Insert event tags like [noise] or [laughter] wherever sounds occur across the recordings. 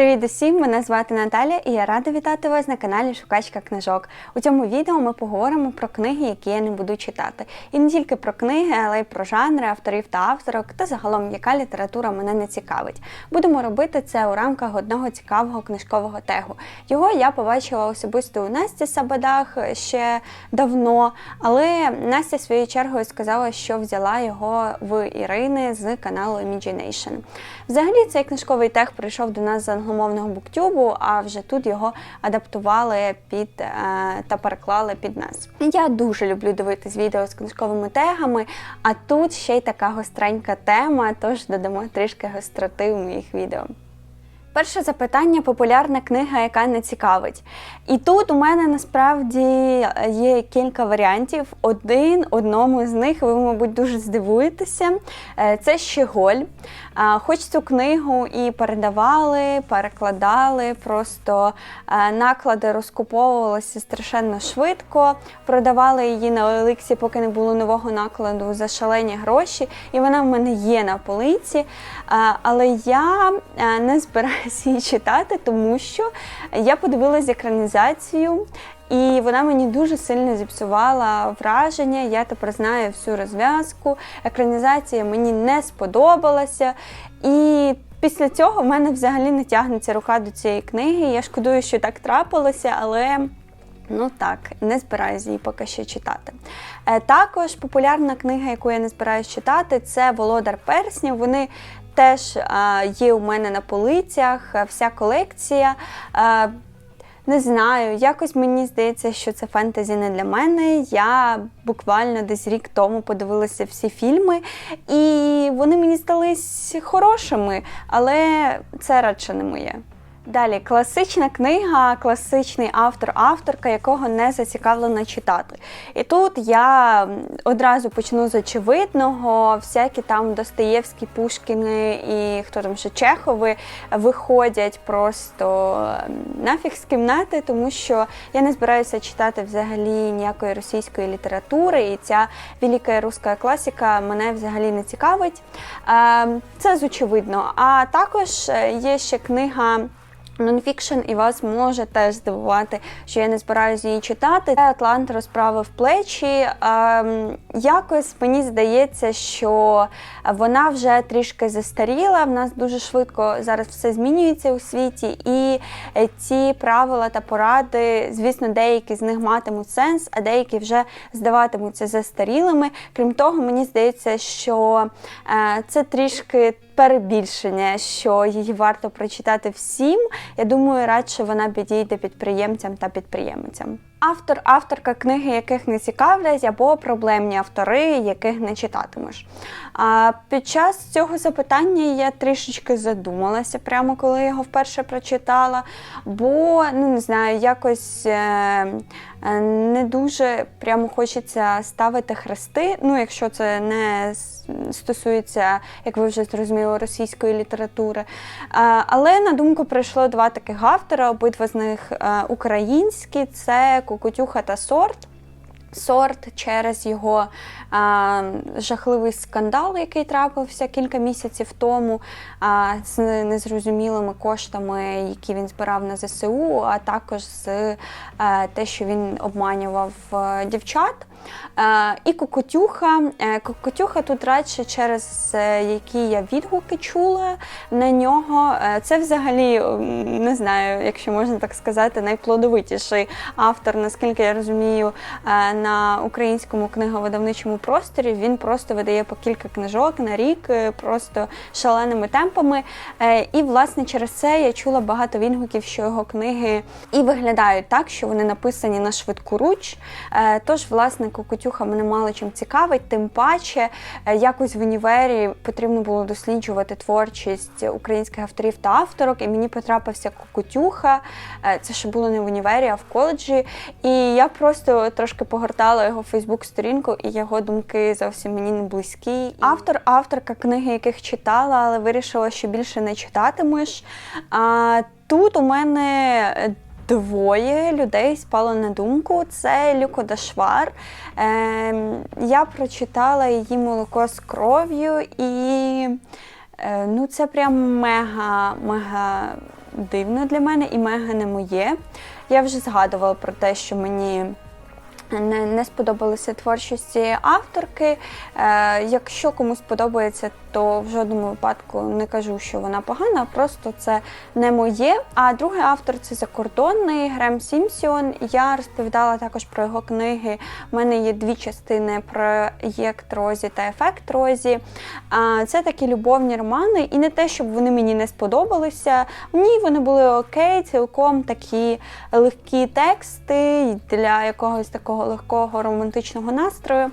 Привіт усім! Мене звати Наталя і я рада вітати вас на каналі Шукачка книжок. У цьому відео ми поговоримо про книги, які я не буду читати. І не тільки про книги, але й про жанри, авторів та авторок, та загалом яка література мене не цікавить. Будемо робити це у рамках одного цікавого книжкового тегу. Його я побачила особисто у Насті Сабадах ще давно, але Настя своєю чергою сказала, що взяла його в Ірини з каналу Imagination. Взагалі цей книжковий тег прийшов до нас з англомовного буктюбу, а вже тут його адаптували під е, та переклали під нас. Я дуже люблю дивитись відео з книжковими тегами, а тут ще й така гостренька тема, тож додамо трішки гостроти в моїх відео. Перше запитання популярна книга, яка не цікавить. І тут у мене насправді є кілька варіантів. Один одному з них ви, мабуть, дуже здивуєтеся. Е, Це Щеголь. Хоч цю книгу і передавали, перекладали, просто е, наклади розкуповувалися страшенно швидко, продавали її на Еликсі, поки не було нового накладу за шалені гроші. І вона в мене є на полиці. Е, Але я е, не [laughs] збираюся її читати, тому що я подивилась екранізацію. І вона мені дуже сильно зіпсувала враження. Я тепер знаю всю розв'язку. Екранізація мені не сподобалася. І після цього в мене взагалі не тягнеться рука до цієї книги. Я шкодую, що так трапилося, але. Ну так, не збираюся її поки що читати. Е, також популярна книга, яку я не збираюся читати, це Володар Перснів. Вони теж е, є у мене на полицях, е, вся колекція. Е, не знаю, якось мені здається, що це фентезі не для мене. Я буквально десь рік тому подивилася всі фільми, і вони мені здались хорошими, але це радше не моє. Далі класична книга, класичний автор, авторка, якого не зацікавлено читати. І тут я одразу почну з очевидного, всякі там Достоєвські, Пушкіни і хто там ще Чехови виходять просто нафіг з кімнати, тому що я не збираюся читати взагалі ніякої російської літератури, і ця велика руська класика мене взагалі не цікавить. Це з очевидно. А також є ще книга. Нонфікшн і вас може теж здивувати, що я не збираюся її читати. Атлант розправив плечі. Ем, якось мені здається, що вона вже трішки застаріла. В нас дуже швидко зараз все змінюється у світі, і ці правила та поради, звісно, деякі з них матимуть сенс, а деякі вже здаватимуться застарілими. Крім того, мені здається, що е, це трішки перебільшення, що її варто прочитати всім. Я думаю, радше вона підійде підприємцям та підприємцям. Автор, авторка книги, яких не цікавлять, або проблемні автори, яких не читатимеш. А під час цього запитання я трішечки задумалася, прямо коли його вперше прочитала, бо ну не знаю, якось е, е, не дуже прямо хочеться ставити хрести. Ну, якщо це не стосується, як ви вже зрозуміли, російської літератури. Але на думку прийшло два таких автора, обидва з них е, українські: це Кукутюха та Сорт. Сорт через його а, жахливий скандал, який трапився кілька місяців тому, а, з незрозумілими коштами, які він збирав на ЗСУ, а також з а, те, що він обманював а, дівчат. А, і Кокотюха. Кокотюха тут радше через е, які я відгуки чула на нього. Е, це взагалі не знаю, якщо можна так сказати, найплодовитіший автор, наскільки я розумію, е, на українському книговидавничому просторі. Він просто видає по кілька книжок на рік, просто шаленими темпами. І, власне, через це я чула багато відгуків, що його книги і виглядають так, що вони написані на швидку руч. Тож, власне, Кокотюха мене мало чим цікавить, тим паче якось в універі потрібно було досліджувати творчість українських авторів та авторок, і мені потрапився Кокотюха. Це ще було не в універі, а в коледжі. І я просто трошки погортала його Фейсбук-сторінку, і його думки зовсім мені не близькі. Автор, авторка книги, яких читала, але вирішила, що більше не читатимеш. А тут у мене двоє людей спало на думку. Це Люко Дашвар. Е, Я прочитала її молоко з кров'ю, і е, ну, це прям мега-мега дивно для мене і мега не моє. Я вже згадувала про те, що мені не, не сподобалися творчості авторки. Е, якщо комусь подобається, то в жодному випадку не кажу, що вона погана, просто це не моє. А другий автор це закордонний Грем Сімсіон. Я розповідала також про його книги. У мене є дві частини проєкт Розі та Ефект Розі. Це такі любовні романи, і не те, щоб вони мені не сподобалися. Ні, вони були окей, цілком такі легкі тексти для якогось такого легкого романтичного настрою.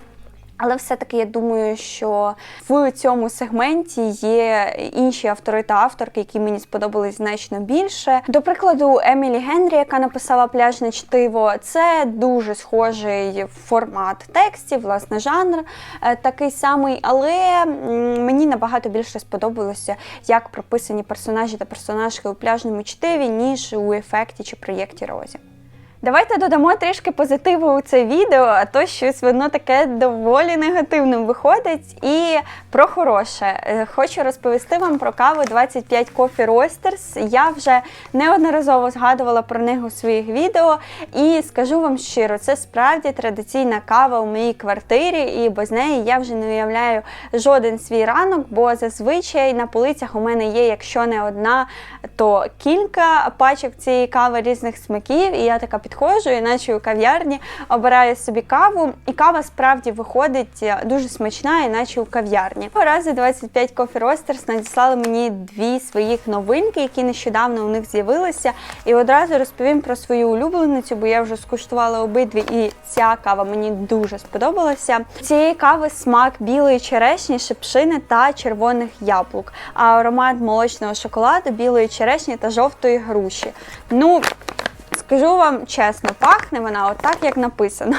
Але все-таки я думаю, що в цьому сегменті є інші автори та авторки, які мені сподобались значно більше. До прикладу, Емілі Генрі, яка написала пляжне чтиво, це дуже схожий формат текстів, власне, жанр е, такий самий, але мені набагато більше сподобалося, як прописані персонажі та персонажки у пляжному чтиві, ніж у ефекті чи проєкті Розі. Давайте додамо трішки позитиву у це відео, а то щось воно таке доволі негативним виходить. І про хороше. Е, Хочу розповісти вам про каву 25 Coffee Roasters. Я вже неодноразово згадувала про них у своїх відео. І скажу вам щиро, це справді традиційна кава у моїй квартирі, і без неї я вже не уявляю жоден свій ранок, бо зазвичай на полицях у мене є, якщо не одна, то кілька пачок цієї кави різних смаків. І я така підходжу, іначе у кав'ярні обираю собі каву, і кава справді виходить е, дуже смачна, іначе у кав'ярні. Разу 25 Coffee Roasters надіслали мені дві своїх новинки, які нещодавно у них з'явилися. І одразу розповім про свою улюбленицю, бо я вже скуштувала обидві, і ця кава мені дуже сподобалася. Цієї кави смак білої черешні, шипшини та червоних яблук, а аромат молочного шоколаду, білої черешні та жовтої груші. Ну, Скажу вам чесно, пахне вона отак, як написано.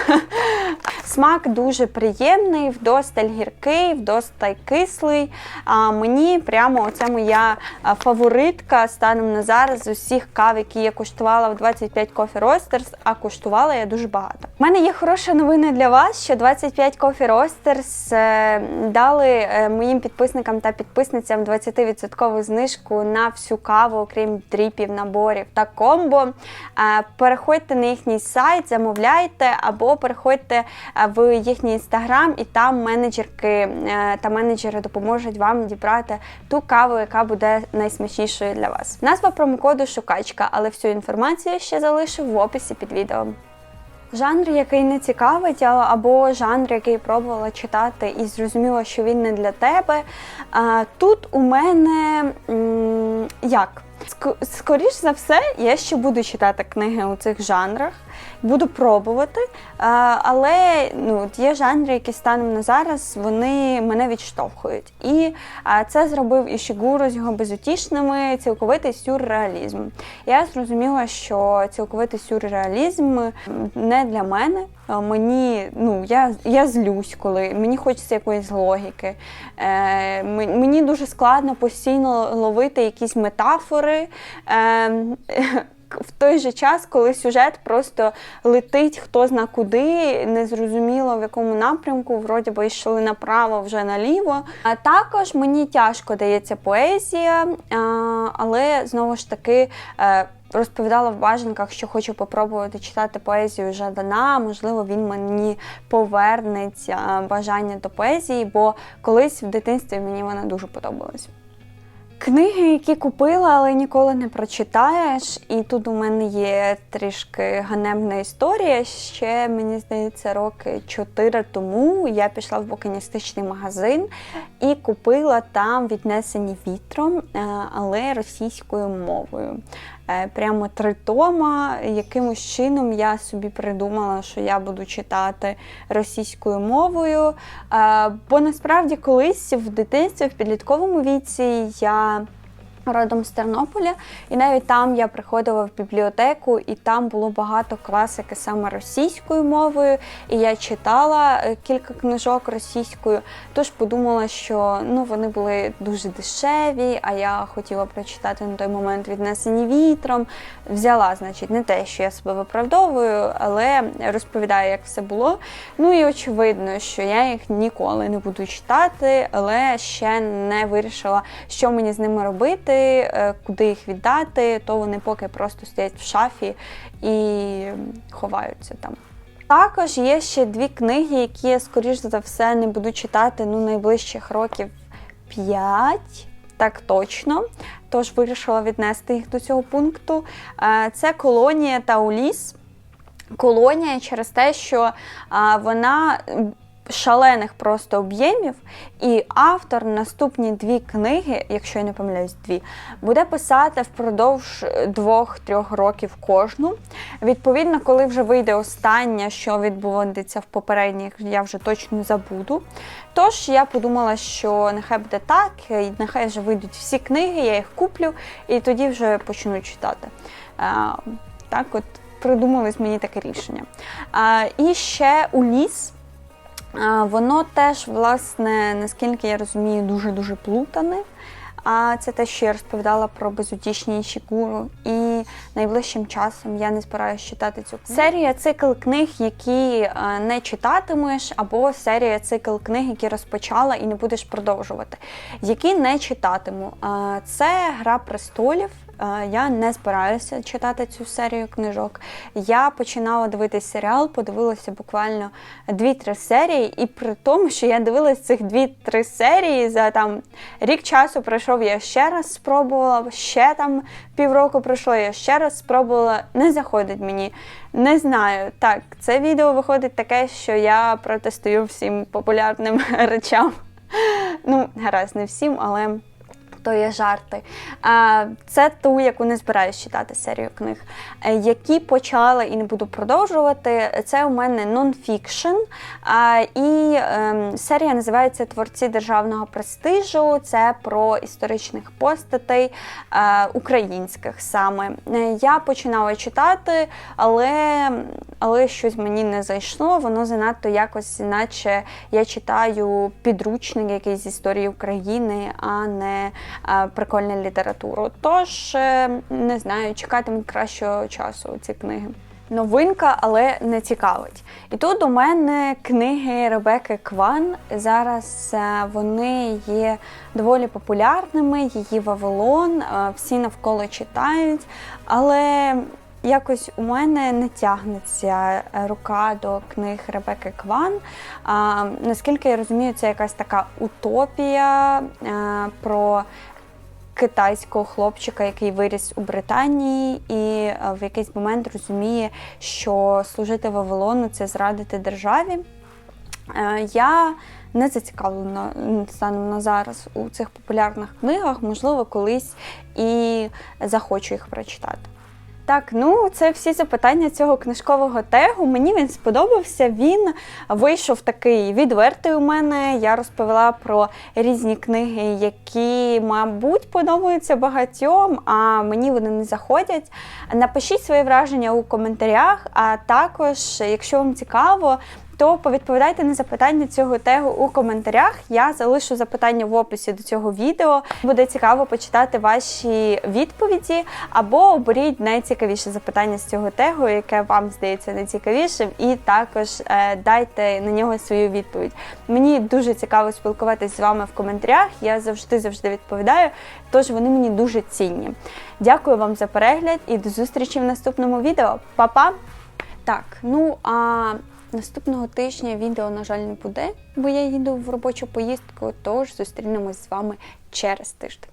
Смак дуже приємний, вдосталь гіркий, вдосталь кислий. А мені прямо це моя фаворитка станом на зараз з усіх кав, які я куштувала в 25 Coffee Roasters, а куштувала я дуже багато. У мене є хороша новина для вас, що 25 Coffee Roasters е, дали е, моїм підписникам та підписницям 20% знижку на всю каву, окрім дріпів, наборів та комбо. Е, Переходьте на їхній сайт, замовляйте або переходьте в їхній інстаграм, і там менеджерки е, та менеджери допоможуть вам дібрати ту каву, яка буде найсмачнішою для вас. Назва промокоду шукачка, але всю інформацію ще залишу в описі під відео. Жанр, який не цікавить, або жанр, який пробувала читати і зрозуміла, що він не для тебе. Тут у мене як? Ск- Скоріш за все, я ще буду читати книги у цих жанрах, буду пробувати. Але ну, є жанри, які станом на зараз вони мене відштовхують. І це зробив Ішігуру з його безутішними цілковитий сюрреалізм. Я зрозуміла, що цілковитий сюрреалізм не для мене. Мені ну я, я злюсь, коли мені хочеться якоїсь логіки. Е, мені дуже складно постійно ловити якісь метафори. Е, в той же час, коли сюжет просто летить хто зна куди, незрозуміло в якому напрямку, вроді би йшли направо, вже наліво. А також мені тяжко дається поезія, але знову ж таки. е, Розповідала в бажанках, що хочу попробувати читати поезію Жадана. Можливо, він мені повернеться бажання до поезії, бо колись в дитинстві мені вона дуже подобалась. Книги, які купила, але ніколи не прочитаєш. І тут у мене є трішки ганебна історія. Ще мені здається, роки чотири тому я пішла в букиністичний магазин і купила там віднесені вітром, е, але російською мовою. Е, Прямо три тома. Якимось чином я собі придумала, що я буду читати російською мовою. Е, Бо насправді колись в дитинстві, в підлітковому віці я родом з Тернополя, і навіть там я приходила в бібліотеку, і там було багато класики саме російською мовою. І я читала е, кілька книжок російською. Тож подумала, що ну вони були дуже дешеві, а я хотіла прочитати на той момент віднесені вітром. Взяла, значить, не те, що я себе виправдовую, але розповідаю, як все було. Ну і очевидно, що я їх ніколи не буду читати, але ще не вирішила, що мені з ними робити. Е, куди їх віддати, то вони поки просто стоять в шафі і ховаються там. Також є ще дві книги, які я, скоріш за все, не буду читати ну, найближчих років 5, так точно. Тож вирішила віднести їх до цього пункту. Е, Це колонія та Уліс. Колонія через те, що вона шалених просто об'ємів, і автор наступні дві книги, якщо я не помиляюсь, дві, буде писати впродовж двох-трьох років кожну. Відповідно, коли вже вийде остання, що відбудеться в попередніх, я вже точно забуду. Тож я подумала, що нехай буде так, і нехай вже вийдуть всі книги, я їх куплю і тоді вже почну читати. А, так от придумались мені таке рішення. А, і ще у ліс. Воно теж, власне, наскільки я розумію, дуже-дуже плутане. А це те, що я розповідала про безутішні Ішігуру. І найближчим часом я не збираюся читати цю книгу. Серія цикл книг, які е, не читатимеш, або серія цикл книг, які розпочала і не будеш продовжувати. Які не читатиму. Е, Це Гра престолів. Е, Я не збираюся читати цю серію книжок. Я починала дивитись серіал, подивилася буквально 2-3 серії, і при тому, що я дивилась цих 2-3 серії за там рік часу пройшов, я ще раз спробувала, ще там півроку пройшло, я ще раз спробувала. Не заходить мені. Не знаю. Так, це відео виходить таке, що я протестую всім популярним [laughs] речам. Ну, гаразд, не всім, але то є жарти. Це ту, яку не збираюсь читати серію книг. Е, Які почала і не буду продовжувати. Це у мене нонфікшн. І ем, серія називається Творці державного престижу. Це про історичних постатей е, українських саме. Е, Я починала читати, але, але щось мені не зайшло. Воно занадто якось, наче я читаю підручник якийсь з історії України, а не прикольну літературу. Тож, е, не знаю, чекатиму кращого часу ці книги. Новинка, але не цікавить. І тут у мене книги Ребеки Кван. Зараз е, вони є доволі популярними. Її Вавилон, е, всі навколо читають. Але якось у мене не тягнеться е, рука до книг Ребекки Кван. А, Наскільки я розумію, це якась така утопія е, про китайського хлопчика, який виріс у Британії, і е, в якийсь момент розуміє, що служити Вавилону це зрадити державі. Е, Я не зацікавлена станом на зараз у цих популярних книгах, можливо, колись і захочу їх прочитати. Так, ну це всі запитання цього книжкового тегу. Мені він сподобався. Він вийшов такий відвертий у мене. Я розповіла про різні книги, які, мабуть, подобаються багатьом, а мені вони не заходять. Напишіть свої враження у коментарях, а також, якщо вам цікаво, то повідповідайте на запитання цього тегу у коментарях. Я залишу запитання в описі до цього відео. Буде цікаво почитати ваші відповіді, або оберіть найцікавіше запитання з цього тегу, яке вам здається найцікавішим, і також е, дайте на нього свою відповідь. Мені дуже цікаво спілкуватися з вами в коментарях. Я завжди завжди відповідаю, тож вони мені дуже цінні. Дякую вам за перегляд і до зустрічі в наступному відео. Па-па! Так, ну а наступного тижня відео, на жаль, не буде, бо я їду в робочу поїздку, тож зустрінемось з вами через тиждень.